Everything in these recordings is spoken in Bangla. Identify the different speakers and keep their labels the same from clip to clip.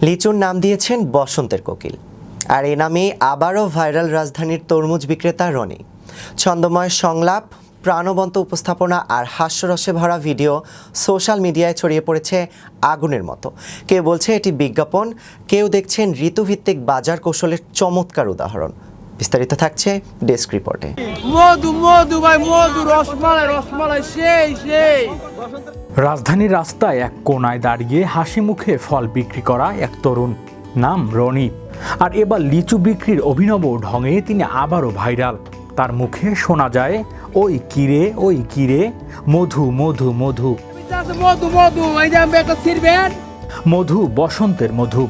Speaker 1: লিচুর নাম দিয়েছেন বসন্তের কোকিল। আর এ নামে আবারও ভাইরাল রাজধানীর তরমুজ বিক্রেতা রনি। ছন্দময় সংলাপ, প্রাণবন্ত উপস্থাপনা আর হাস্যরসে ভরা ভিডিও সোশ্যাল মিডিয়ায় ছড়িয়ে পড়েছে আগুনের মতো। কেউ বলছে এটি বিজ্ঞাপন, কেউ দেখছেন ঋতুভিত্তিক বাজার কৌশলের চমৎকার উদাহরণ। বিস্তারিত থাকছে ডেস্ক রিপোর্টে।
Speaker 2: মধু মধু ভাই, মধু, রসমালাই রসমালাই, সেই সেই।
Speaker 3: রাজধানীর রাস্তায় এক কোনায় দাঁড়িয়ে হাসি মুখে ফল বিক্রি করা এক তরুণ। নাম রনি। আর এবার লিচু বিক্রির অভিনব ঢঙে তিনি আবারও ভাইরাল। তার মুখে শোনা যায়, ওই কিরে ওই কিরে মধু মধু মধু।
Speaker 2: মধু মধু
Speaker 3: মধু, বসন্তের মধু।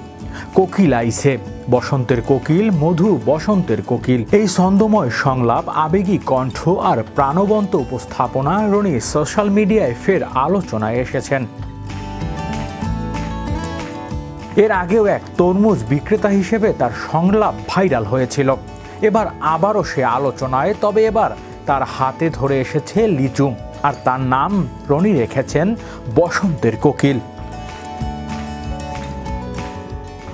Speaker 3: কোকিল আইছে। বসন্তের কোকিল, মধু বসন্তের কোকিল। এই ছন্দময় সংলাপ, আবেগী কণ্ঠ আর প্রাণবন্ত উপস্থাপনা রনি সোশ্যাল মিডিয়ায় ফের আলোচনায় এসেছেন। এর আগেও এক তরমুজ বিক্রেতা হিসেবে তার সংলাপ ভাইরাল হয়েছিল। এবার আবারও সে আলোচনায়, তবে এবার তার হাতে ধরে এসেছে লিচু। আর তার নাম রনি রেখেছেন বসন্তের কোকিল।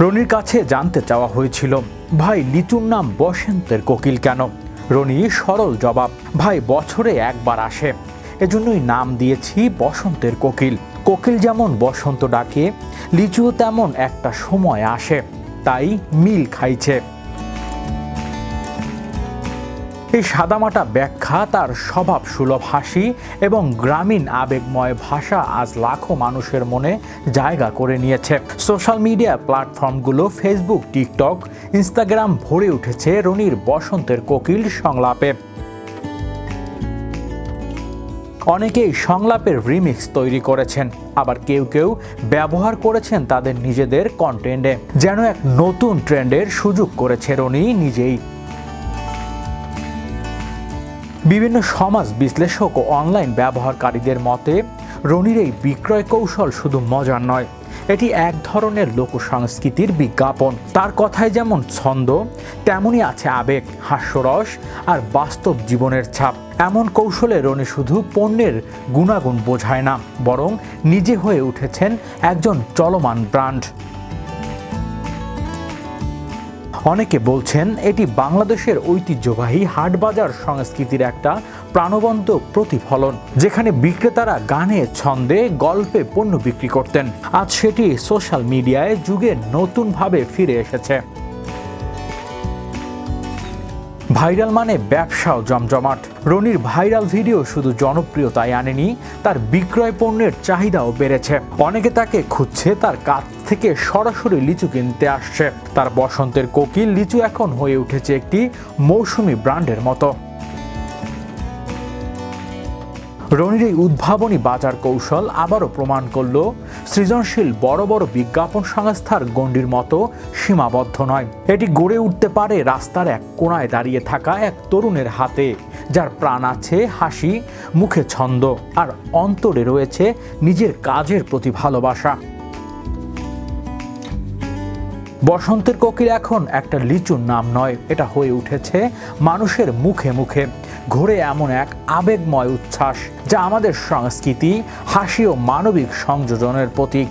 Speaker 3: রনির কাছে জানতে চাওয়া হয়েছিল, ভাই লিচুর নাম বসন্তের কোকিল কেন? রনি সরল জবাব, ভাই, বছরে একবার আসে। এজন্যই নাম দিয়েছি বসন্তের কোকিল। কোকিল যেমন বসন্ত ডাকে, লিচুও তেমন একটা সময় আসে। তাই মিল খাইছে। এই সাদামাটা ব্যাখ্যা তার স্বভাব সুলভ হাসি এবং গ্রামীণ আবেগময় ভাষা আজ লাখো মানুষের মনে জায়গা করে নিয়েছে। সোশ্যাল মিডিয়া প্ল্যাটফর্মগুলো ফেসবুক, টিকটক, ইনস্টাগ্রাম ভরে উঠেছে রনির বসন্তের কোকিল সংলাপে। অনেকেই সংলাপের রিমিক্স তৈরি করেছেন, আবার কেউ কেউ ব্যবহার করেছেন তাদের নিজেদের কন্টেন্টে যেন এক নতুন ট্রেন্ডের সুযোগ করেছে রনি নিজেই। বিভিন্ন সমাজ বিশ্লেষক ও অনলাইন ব্যবহারকারীদের মতে, রনির এই বিক্রয় কৌশল শুধু মজার নয়, এটি এক ধরনের লোকসংস্কৃতির বিজ্ঞাপন। তার কথায় যেমন ছন্দ, তেমনই আছে আবেগ, হাস্যরস আর বাস্তব জীবনের ছাপ। এমন কৌশলে রনি শুধু পণ্যের গুণাগুণ বোঝায় না, বরং নিজে হয়ে উঠেছেন একজন চলমান ব্র্যান্ড। অনেকে বলছেন এটি বাংলাদেশের ঐতিহ্যবাহী হাটবাজার সংস্কৃতির একটা প্রাণবন্ত প্রতিফলন, যেখানে বিক্রেতারা গানে ছন্দে গল্পে পণ্য বিক্রি করতেন। আজ সেটি সোশ্যাল মিডিয়ায় যুগে নতুনভাবে ফিরে এসেছে। ভাইরাল মানে ব্যবসাও জমজমাট। রনির ভাইরাল ভিডিও শুধু জনপ্রিয়তায় আনেনি, তার বিক্রয় পণ্যের চাহিদাও বেড়েছে। অনেকে তাকে খুঁজছে, তার কাছ থেকে সরাসরি লিচু কিনতে আসছে। তার বসন্তের কোকিল লিচু এখন হয়ে উঠেছে একটি মৌসুমি ব্র্যান্ডের মতো। রনির এই উদ্ভাবনী বাজার কৌশল আবারও প্রমাণ করল সৃজনশীল বড় বড় বিজ্ঞাপন সংস্থার গণ্ডির মতো সীমাবদ্ধ নয়। এটি গড়ে উঠতে পারে রাস্তার এক কোণায় দাঁড়িয়ে থাকা এক তরুণের হাতে, যার প্রাণ আছে হাসি, মুখে ছন্দ, আর অন্তরে রয়েছে নিজের কাজের প্রতি ভালোবাসা। বসন্তের কোকিল এখন একটা লিচুর নাম নয়, এটা হয়ে উঠেছে মানুষের মুখে মুখে। ঘুরে এমন এক আবেগময় উচ্ছ্বাস যা আমাদের সংস্কৃতি, হাসি ও মানবিক সংযোজনের প্রতীক।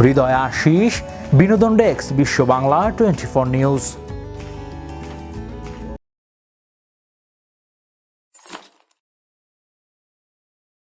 Speaker 3: হৃদয় আশিস, বিনোদন ডেস্ক বিশ্ব বাংলা টোয়েন্টি ফোর নিউজ।